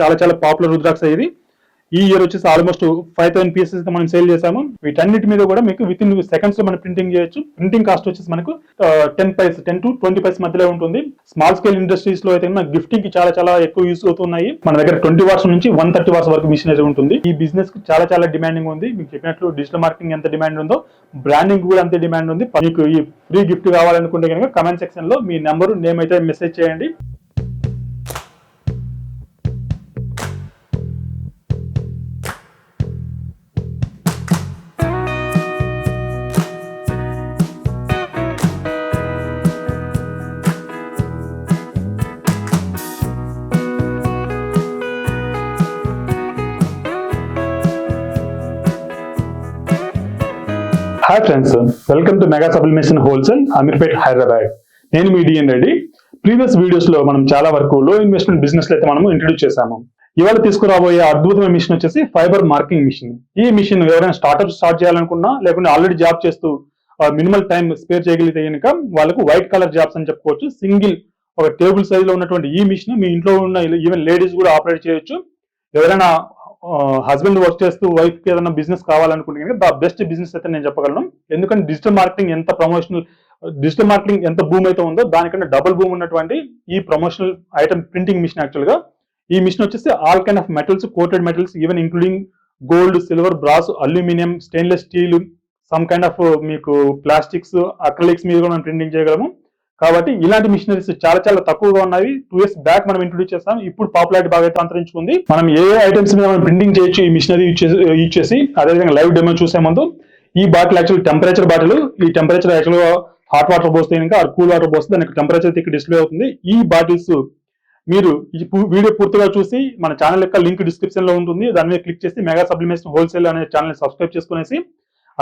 చాలా చాలా పాపులర్ రుద్రాక్ష ఇది. ఈ ఇయర్ వచ్చేసి ఆల్మోస్ట్ ఫైవ్ థౌసండ్ పీసెస్ మనం సేల్ చేసాము వీటన్నిటి మీద కూడా మీకు విత్ ఇన్ సెకండ్స్లో మనం ప్రింటింగ్ చేయొచ్చు. ప్రింటింగ్ కాస్ట్ వచ్చేసి మనకు ten paise ten to twenty paise మధ్యలో ఉంటుంది. స్మాల్ స్కేల్ ఇండస్ట్రీస్లో అయితే గిఫ్టింగ్కి చాలా చాలా ఎక్కువ యూస్ అవుతున్నాయి. మన దగ్గర ట్వంటీ వాట్స్ నుంచి వన్ థర్టీ వాట్స్ వరకు మిషనరీ ఉంటుంది. ఈ బిజినెస్కి చాలా చాలా డిమాండింగ్ ఉంది. మీకు చెప్పినట్లు డిజిటల్ మార్కెటింగ్ ఎంత డిమాండ్ ఉందో బ్రాండింగ్ కూడా అంతే డిమాండ్ ఉంది. మీకు ఈ ఫ్రీ గిఫ్ట్ కావాలనుకుంటే కనుక కమెంట్ సెక్షన్లో మీ నెంబర్ నేమ్ అయితే మెసేజ్ చేయండి. Hi friends welcome to mega sublimation wholesale Ameerpet Hyderabad నేను మీ డిఎన్ రెడ్డి ప్రీవియస్ వీడియోస్లో మనం చాలా వరకు లో ఇన్వెస్ట్మెంట్ బిజినెస్ అయితే మనం ఇంట్రడ్యూస్ చేశాము. ఇవాళ తీసుకురాబోయే అద్భుతమైన మిషన్ వచ్చేసి ఫైబర్ మార్కింగ్ మిషన్ ఈ మిషన్ ఎవరైనా స్టార్ట్అప్ స్టార్ట్ చేయాలనుకున్నా లేకుంటే ఆల్రెడీ జాబ్ చేస్తూ మినిమల్ టైం స్పేర్ చేయగలిగితే కనుక వాళ్ళకు వైట్ కలర్ జాబ్స్ అని చెప్పుకోవచ్చు. సింగిల్ ఒక టేబుల్ సైజ్లో ఉన్నటువంటి ఈ మిషన్ మీ ఇంట్లో ఉన్న ఈవెన్ లేడీస్ కూడా ఆపరేట్ చేయొచ్చు. ఎవరైనా హస్బెండ్ వర్క్ చేస్తూ వైఫ్కి ఏదైనా బిజినెస్ కావాలనుకుంటే కనుక ద బెస్ట్ బిజినెస్ అయితే నేను చెప్పగలను. ఎందుకంటే డిజిటల్ మార్కెటింగ్ ఎంత ప్రమోషనల్ డిజిటల్ మార్కెటింగ్ ఎంత భూమి అయితే ఉందో దానికంటే డబుల్ భూమి ఉన్నటువంటి ఈ ప్రమోషనల్ ఐటమ్ ప్రింటింగ్ మిషన్ యాక్చువల్గా. ఈ మిషన్ వచ్చేసి all kind of metals coated metals even including gold silver brass aluminium stainless steel some kind of మీకు ప్లాస్టిక్స్ అక్రలిక్స్ మీద కూడా మనం ప్రింటింగ్ చేయగలము. కాబట్టి ఇలాంటి మిషనరీస్ చాలా చాలా తక్కువగా ఉన్నాయి. టూ ఇయర్స్ బ్యాక్ మనం ఇంట్రొడ్యూస్ చేస్తాం ఇప్పుడు పాపులారిటీ బాగా అయితే అంతరించుకుంది. మనం ఏ ఐటమ్స్ మీద మనం ప్రింటింగ్ చేయొచ్చు ఈ మిషనరీ యూజ్ చేసి యూజ్ చేసి అదేవిధంగా లైవ్ డెమో చూసే ముందు ఈ బాటిల్ యాక్చువల్ టెంపరేచర్ బాటిల్ ఈ టెంపరేచర్ యాక్చువల్ హాట్ వాటర్ పోస్తే ఇంకా కూల్ వాటర్ పోస్తే దానికి టెంపరేచర్ ఇక్కడ డిస్ప్లే అవుతుంది. ఈ బాటిల్స్ మీరు ఈ వీడియో పూర్తిగా చూసి మన ఛానల్ యొక్క లింక్ డిస్క్రిప్షన్లో ఉంటుంది. దాని మీద క్లిక్ చేసి మెగా సబ్లిమేషన్ హోల్సేల్ అనే ఛానల్ సబ్స్క్రైబ్ చేసుకునేసి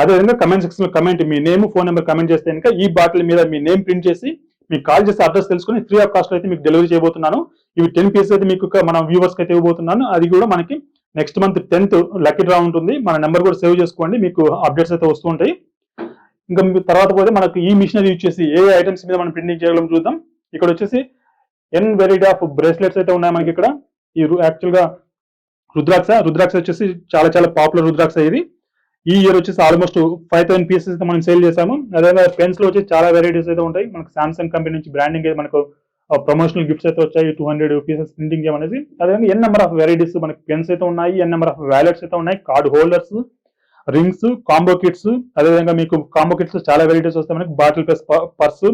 అదేవిధంగా కమెంట్ సెక్షన్లో కమెంట్ మీ నేమ్ ఫోన్ నెంబర్ కమెంట్ చేస్తే కనుక ఈ బాటిల్ మీద మీ నేమ్ ప్రింట్ చేసి మీకు కాల్ చేసి అడ్రస్ తెలుసుకుని ఫ్రీ ఆఫ్ కాస్ట్ అయితే మీకు డెలివరీ చేయబోతున్నాను. ఇవి టెన్ పీసెస్ అయితే మీకు మన వ్యూవర్స్ అయితే ఇవ్వబోతున్నాను. అది కూడా మనకి next month tenth lucky draw ఉంటుంది. మన నెంబర్ కూడా సేవ్ చేసుకోండి. మీకు అప్డేట్స్ అయితే వస్తూ ఉంటాయి. ఇంకా తర్వాత పోతే మనకు ఈ మిషనరీ యూజ్ చేసి ఏ ఐటమ్స్ మీద మనం ప్రింటింగ్ చేయగలం చూద్దాం. ఇక్కడ వచ్చేసి ఎన్ వెరైటీ ఆఫ్ బ్రేస్లెట్స్ అయితే ఉన్నాయి మనకి ఇక్కడ. ఈ యాక్చువల్గా రుద్రాక్ష. రుద్రాక్ష వచ్చేసి చాలా చాలా పాపులర్ రుద్రాక్ష ఇది. ఈ ఇయర్ వచ్చేసి ఆల్మోస్ట్ ఫైవ్ థౌసండ్ పీసెస్ అయితే మనం సేల్ చేసాము అదేవిధంగా పెన్స్లో వచ్చి చాలా వెరైటీస్ అయితే ఉంటాయి. మనకు సామ్సంగ్ కంపెనీ నుంచి బ్రాండింగ్ అయితే మనకు ప్రమోషనల్ గిఫ్ట్స్ అయితే వచ్చాయి. టూ హండ్రెడ్ పీసెస్ ప్రింటింగ్ చేయమనేసి అదేవిధంగా ఎన్ నెంబర్ ఆఫ్ వెరైటీస్ మనకి పెన్స్ అయితే ఉన్నాయి. ఎన్ నెంబర్ ఆఫ్ వ్యాలెట్స్ అయితే ఉన్నాయి. Card holders rings combo kits అదేవిధంగా మీకు కాంబో కిట్స్ చాలా వెరైటీస్ వస్తాయి. మనకి bottle plus purse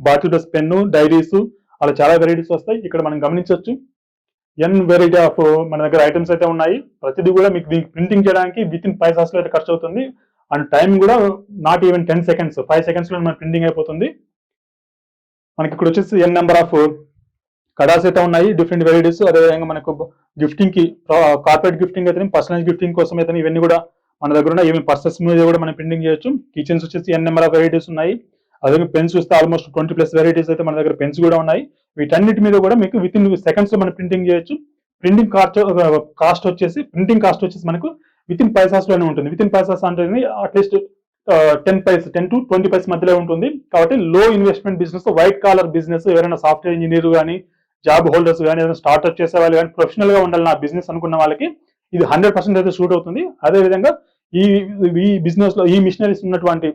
bottle plus pen diaries అలా చాలా వెరైటీస్ వస్తాయి. ఇక్కడ మనం గమనించవచ్చు. ఎన్ వెరైటీ ఆఫ్ మన దగ్గర ఐటమ్స్ అయితే ఉన్నాయి. ప్రతిదీ కూడా మీకు ప్రింటింగ్ చేయడానికి విత్ ఇన్ ఫైవ్ సార్స్ అయితే ఖర్చు అవుతుంది. అండ్ టైం కూడా not even ten seconds five సెకండ్స్లో మన ప్రింటింగ్ అయిపోతుంది. మనకి ఇక్కడ వచ్చేసి ఎన్ నెంబర్ ఆఫ్ కడాస్ అయితే ఉన్నాయి డిఫరెంట్ వెరైటీస్ అదేవిధంగా మనకు గిఫ్టింగ్కి కార్పొరేట్ గిఫ్టింగ్ అయితే పర్సనల్ గిఫ్టింగ్ కోసం అయితే ఇవన్నీ కూడా మన దగ్గర ఉన్న ఏమి పర్సెస్ మీద కూడా మనం ప్రింటింగ్ చేయొచ్చు. కిచెన్స్ వచ్చేసి ఎన్ నెంబర్ ఆఫ్ వెరైటీస్ ఉన్నాయి. అదే పెన్స్ చూస్తే ఆల్మోస్ట్ ట్వంటీ ప్లస్ వెరైటీస్ అయితే మన దగ్గర పెన్స్ కూడా ఉన్నాయి. వీటన్నిటి మీద కూడా మీకు విత్ ఇన్ సెకండ్స్లో మనం ప్రింటింగ్ చేయొచ్చు. ప్రింటింగ్ కాస్ట్ కాస్ట్ వచ్చేసి ప్రింటింగ్ కాస్ట్ వచ్చేసి మనకు విత్ ఇన్ పైసాస్లోనే ఉంటుంది. విత్ ఇన్ పైసాస్ అంటే at least ten paise ten to twenty paise మధ్యలో ఉంటుంది. కాబట్టి low investment business white collar business ఎవరైనా సాఫ్ట్వేర్ ఇంజనీర్ కానీ జాబ్ హోల్డర్స్ కానీ ఏదైనా స్టార్ట్అప్ చేసే వాళ్ళు కానీ ప్రొఫెషనల్గా ఉండాలి నా బిజినెస్ అనుకున్న వాళ్ళకి ఇది హండ్రెడ్ పర్సెంట్ అయితే షూట్ అవుతుంది. అదే విధంగా ఈ ఈ బిజినెస్లో ఈ మిషనరీస్ ఉన్నటువంటి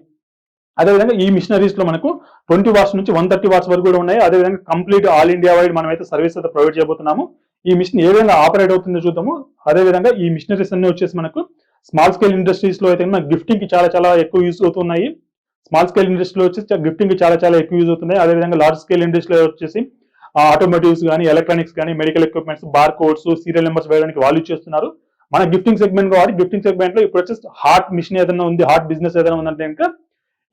అదేవిధంగా ఈ మిషనరీస్లో మనకు ట్వంటీ వాట్స్ నుంచి వన్ థర్టీ వాట్స్ వరకు కూడా ఉన్నాయి. అదేవిధంగా కంప్లీట్ ఆల్ ఇండియా వైడ్ మనం అయితే సర్వీస్ అయితే ప్రొవైడ్ చేయబోతున్నాము. ఈ మిషన్ ఏ విధంగా ఆపరేట్ అవుతుందో చూద్దాము. అదేవిధంగా ఈ మిషనరీస్ అన్ని వచ్చేసి మనకు స్మాల్ స్కేల్ ఇండస్ట్రీస్లో అయితే గిఫ్టింగ్కి చాలా చాలా ఎక్కువ యూస్ అవుతున్నాయి. స్మాల్ స్కేల్ ఇండస్ట్రీలో వచ్చి గిఫ్టింగ్కి చాలా చాలా ఎక్కువ యూజ్ అవుతున్నాయి. అదేవిధంగా లార్జ్ స్కేల్ ఇండస్ట్రీలో వచ్చేసి ఆటోమోటివ్స్ కానీ ఎలక్ట్రానిక్స్ కానీ medical equipments bar codes serial numbers వేయడానికి వాళ్ళు చేస్తున్నారు. మన గిఫ్టింగ్ సెగ్మెంట్ కాబట్టి గిఫ్టింగ్ సెగ్మెంట్లో ఇప్పుడు వచ్చేసి హార్ట్ మిషన్ ఏదైనా ఉంది హార్ట్ బిజినెస్ ఏదైనా ఉందంటే ఇంకా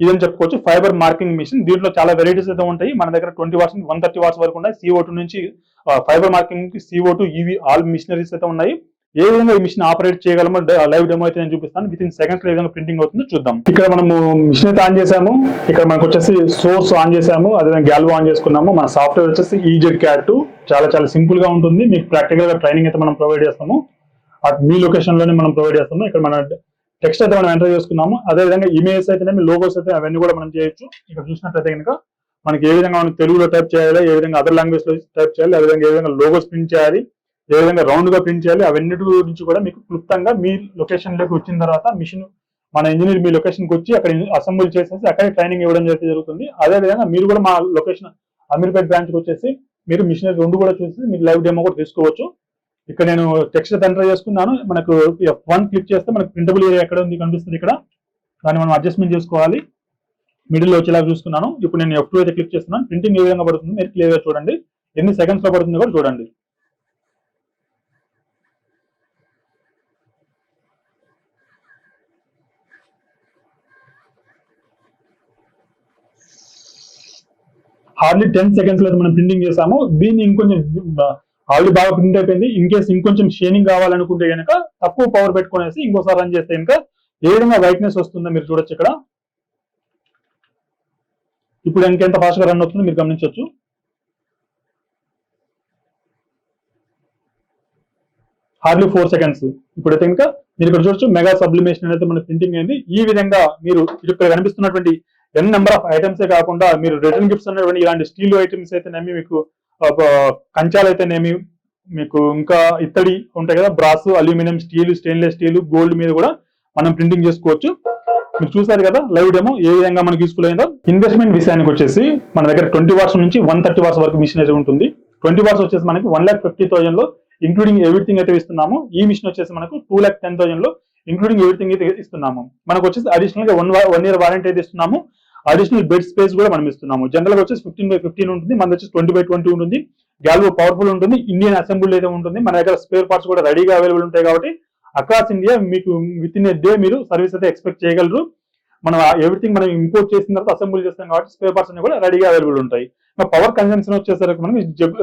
ఇదని చెప్పుకోవచ్చు? Fiber marking machine. దీంట్లో చాలా వెరైటీస్ అయితే ఉంటాయి. మన దగ్గర ట్వంటీ వాట్స్ నుంచి వన్ థర్టీ వాట్స్ వరకు ఉన్నాయి. సిఓ టూ నుంచి fiber marking CO two EV all machineries అయితే ఉన్నాయి. ఏ విధంగా ఈ మిషన్ ఆపరేట్ చేయగలమో లైవ్ డెమో అయితే నేను చూపిస్తాను. విత్ ఇన్ సెకండ్స్ ఏ విధంగా ప్రింటింగ్ అవుతుందో చూద్దాం. ఇక్కడ మనము మిషన్ అయితే ఆన్ చేసాము ఇక్కడ మనకు వచ్చేసి సోర్స్ ఆన్ చేసాము అదే గ్యాల్వో ఆన్ చేసుకున్నాము. మన సాఫ్ట్వేర్ వచ్చేసి ఈజెడ్ క్యాట్ చాలా చాలా సింపుల్గా ఉంటుంది. మీకు ప్రాక్టికల్గా ట్రైనింగ్ అయితే మనం ప్రొవైడ్ చేస్తాము. అట్ మీ లొకేషన్లోనే మనం ప్రొవైడ్ చేస్తాము. ఇక్కడ మన టెక్స్ట్ అయితే మనం ఎంటర్ చేసుకున్నాము. అదే విధంగా ఇమేజెస్ అయితేనేమి లోగోస్ అయితే అవన్నీ కూడా మనం చేయొచ్చు. ఇక్కడ చూసినట్లయితే కనుక మనకి ఏ విధంగా మనం తెలుగులో టైప్ చేయాలి ఏ విధంగా అదర్ లాంగ్వేజ్లో టైప్ చేయాలి అదే విధంగా ఏ విధంగా లోగోస్ ప్రింట్ చేయాలి ఏ విధంగా రౌండ్గా ప్రింట్ చేయాలి అవన్నిటి గురించి కూడా మీకు క్లుప్తంగా మీ లొకేషన్లోకి వచ్చిన తర్వాత మిషన్ మన ఇంజనీర్ మీ లొకేషన్కి వచ్చి అక్కడ అసెంబుల్ చేసేసి అక్కడే ట్రైనింగ్ ఇవ్వడం అయితే జరుగుతుంది. అదే విధంగా మీరు కూడా మా లొకేషన్ అమీర్పేట్ బ్రాంచ్కి వచ్చేసి మీరు మిషనరీ రెండు కూడా చూసి మీరు లైవ్ డెమో కూడా తీసుకోవచ్చు. ఇక్కడ నేను టెక్స్ట్ ఎంటర్ చేసుకున్నాను. మనకు ఎఫ్ వన్ క్లిక్ చేస్తే మనకు ప్రింటబుల్ ఏరియా ఎక్కడ ఉంది కనిపిస్తుంది ఇక్కడ. దాన్ని మనం అడ్జస్ట్మెంట్ చేసుకోవాలి. మిడిల్లో వచ్చేలాగా చూసుకున్నాను. ఇప్పుడు నేను ఎఫ్ టూ అయితే క్లిక్ చేస్తున్నాను. ప్రింటింగ్ ఏ విధంగా పడుతుంది? మీరు క్లియర్గా చూడండి. ఎన్ని సెకండ్స్లో పడుతుందో కూడా చూడండి. హార్డ్లీ టెన్ సెకండ్స్లో మనం ప్రింటింగ్ చేసాము. దీన్ని ఇంకొంచెం ఆల్రెడీ బాగా ప్రింట్ అయిపోయింది. ఇన్ కేసు ఇంకొంచెం షేనింగ్ కావాలనుకుంటే కనుక తక్కువ పవర్ పెట్టుకునేసి ఇంకోసారి రన్ చేస్తే కనుక ఏ విధంగా వైట్నెస్ వస్తుందో మీరు చూడొచ్చు ఇక్కడ. ఇప్పుడు ఇంకెంత ఫాస్ట్గా రన్ అవుతుందో మీరు గమనించవచ్చు హార్డ్లీ ఫోర్ సెకండ్స్ ఇప్పుడైతే ఇంకా మీరు ఇక్కడ చూడొచ్చు మెగా సబ్లిమేషన్ అనేది మన ప్రింటింగ్ అయింది. ఈ విధంగా మీరు ఇక్కడ కనిపిస్తున్నటువంటి ఎన్ నెంబర్ ఆఫ్ ఐటమ్స్ కాకుండా మీరు రిటర్న్ గిఫ్ట్స్ అనేటువంటి ఇలాంటి స్టీల్ ఐటమ్స్ అయితే నమ్మి మీకు కంచాలు అయితేనేమి మీకు ఇంకా ఇత్తడి ఉంటాయి కదా brass aluminium steel stainless steel gold మీద కూడా మనం ప్రింటింగ్ చేసుకోవచ్చు. మీరు చూసారు కదా లైవ్ డెమో ఏ విధంగా మనకి యూస్ఫుల్ అయిందో. ఇన్వెస్ట్మెంట్ విషయానికి వచ్చేసి మన దగ్గర ట్వంటీ వాట్స్ నుంచి వన్ థర్టీ వాట్స్ వరకు మిషన్ అయితే ఉంటుంది. ట్వంటీ వాట్స్ వచ్చేసి మనకి వన్ ల్యాక్ ఫిఫ్టీ థౌసండ్లో ఇంక్లూడింగ్ ఎవ్రీథింగ్ అయితే ఇస్తున్నాము. ఈ మిషన్ వచ్చేసి మనకు టూ ల్యాక్ టెన్ థౌసండ్లో ఇంక్లూడింగ్ ఎవ్రీథింగ్ అయితే ఇస్తున్నాము. మనకు వచ్చేసి అడిషనల్గా వన్ వన్ ఇయర్ వారంటీ అయితే ఇస్తున్నాము. అడిషనల్ బెడ్ స్పేస్ కూడా మనం ఇస్తున్నాము. జనరల్గా వచ్చేసి ఫిఫ్టీన్ బై ఫిఫ్టీన్ ఉంటుంది. మన వచ్చేసి ట్వంటీ బై ట్వంటీ ఉంటుంది. గ్యాలరీ పవర్ఫుల్ ఉంటుంది. ఇండియన్ అసెంబ్లీ అయితే ఉంటుంది. మన దగ్గర స్పేర్ పార్ట్స్ కూడా రెడీగా అవైలబుల్ ఉంటాయి కాబట్టి అక్రాస్ ఇండియా మీకు విత్ ఇన్ ఏ డే మీరు సర్వీస్ అయితే ఎక్స్పెక్ట్ చేయగలరు. మనం ఎవ్రీథింగ్ మనం ఇంపోర్ట్ చేసిన తర్వాత అసెంబ్లీ చేస్తాం కాబట్టి స్పేర్ పార్ట్స్ అన్ని కూడా రెడీగా అవైలబుల్ ఉంటాయి. పవర్ కన్సంప్షన్ వచ్చేసరికి మనకి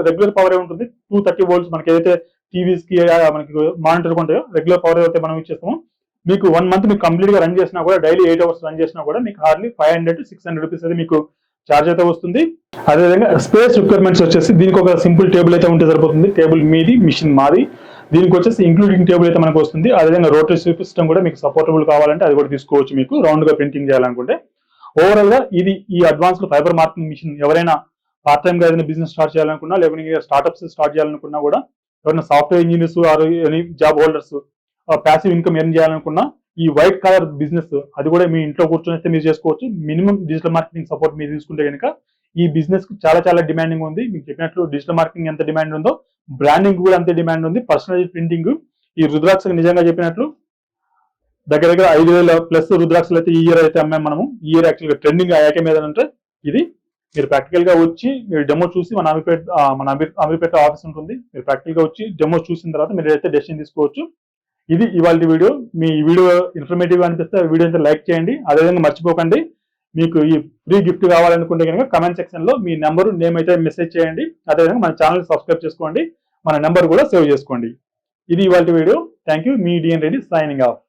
రెగ్యులర్ పవర్ ఉంటుంది? టూ థర్టీ వోల్ట్స్ మనకి ఏదైతే టీవీస్కి మనకి మానిటర్ ఉంటాయో రెగ్యులర్ పవర్ అయితే మనం ఇచ్చేస్తామో మీకు వన్ మంత్ మీకు కంప్లీట్గా రన్ చేసినా కూడా డైలీ ఎయిట్ అవర్స్ రన్ చేసినా కూడా మీకు hardly five hundred six hundred rupees అయితే మీకు ఛార్జ్ అయితే వస్తుంది. అదేవిధంగా స్పేస్ రిక్వైర్మెంట్స్ వచ్చేసి దీనికి ఒక సింపుల్ టేబుల్ అయితే ఉంటే సరిపోతుంది. టేబుల్ మీది మిషన్ మాది. దీనికి వచ్చేసి ఇంక్లూడింగ్ టేబుల్ అయితే మనకు వస్తుంది. అదేవిధంగా రోటరీ సిస్టమ్ కూడా మీకు సపోర్టబుల్ కావాలంటే అది కూడా తీసుకోవచ్చు మీకు రౌండ్గా ప్రింటింగ్ చేయాలనుకుంటే. ఓవరాల్గా ఇది ఈ అడ్వాన్స్ ఫైబర్ మార్కింగ్ మిషన్ ఎవరైనా పార్ట్ టైం గా ఏదైనా బిజినెస్ స్టార్ట్ చేయాలనుకున్నా లేకపోతే స్టార్ట్అప్స్ స్టార్ట్ చేయాలనుకున్నా కూడా ఎవరైనా software engineers or job holders passive income earn చేయాలనుకున్నా ఈ వైట్ కలర్ బిజినెస్ అది కూడా మీ ఇంట్లో కూర్చొని అయితే మీరు చేసుకోవచ్చు. మినిమం డిజిటల్ మార్కెటింగ్ సపోర్ట్ మీరు తీసుకుంటే కనుక ఈ బిజినెస్కి చాలా చాలా డిమాండింగ్ ఉంది. మీకు చెప్పినట్లు డిజిటల్ మార్కెటింగ్ ఎంత డిమాండ్ ఉందో బ్రాండింగ్ కూడా అంతే డిమాండ్ ఉంది. పర్సనల్ ప్రింటింగ్ ఈ రుద్రాక్ష నిజంగా చెప్పినట్లు దగ్గర దగ్గర ఐదు వేల ప్లస్ రుద్రాక్షలు అయితే ఈ ఇయర్ అయితే అమ్మాం మనము. ఈ ఇయర్ యాక్చువల్గా ట్రెండింగ్ ఐటమ్ ఏదంటే ఇది. మీరు ప్రాక్టికల్గా వచ్చి మీరు డెమో చూసి మన అమీర్పేట మన అమీర్ అమీర్పేట ఆఫీస్ ఉంటుంది. మీరు ప్రాక్టికల్గా వచ్చి డెమో చూసిన తర్వాత మీరు అయితే డెసిషన్ తీసుకోవచ్చు ఇది ఇవాళ వీడియో. మీ వీడియో ఇన్ఫర్మేటివ్ అనిపిస్తే వీడియో అయితే లైక్ చేయండి. అదేవిధంగా మర్చిపోకండి. మీకు ఈ ఫ్రీ గిఫ్ట్ కావాలనుకుంటే కనుక కమెంట్ సెక్షన్లో మీ నెంబర్ నేమ్ అయితే మెసేజ్ చేయండి. అదేవిధంగా మన ఛానల్ సబ్స్క్రైబ్ చేసుకోండి. మన నెంబర్ కూడా సేవ్ చేసుకోండి. ఇది ఇవాళ వీడియో. థ్యాంక్ యూ మీ డిఎన్ రెడ్డి సైనింగ్ ఆఫ్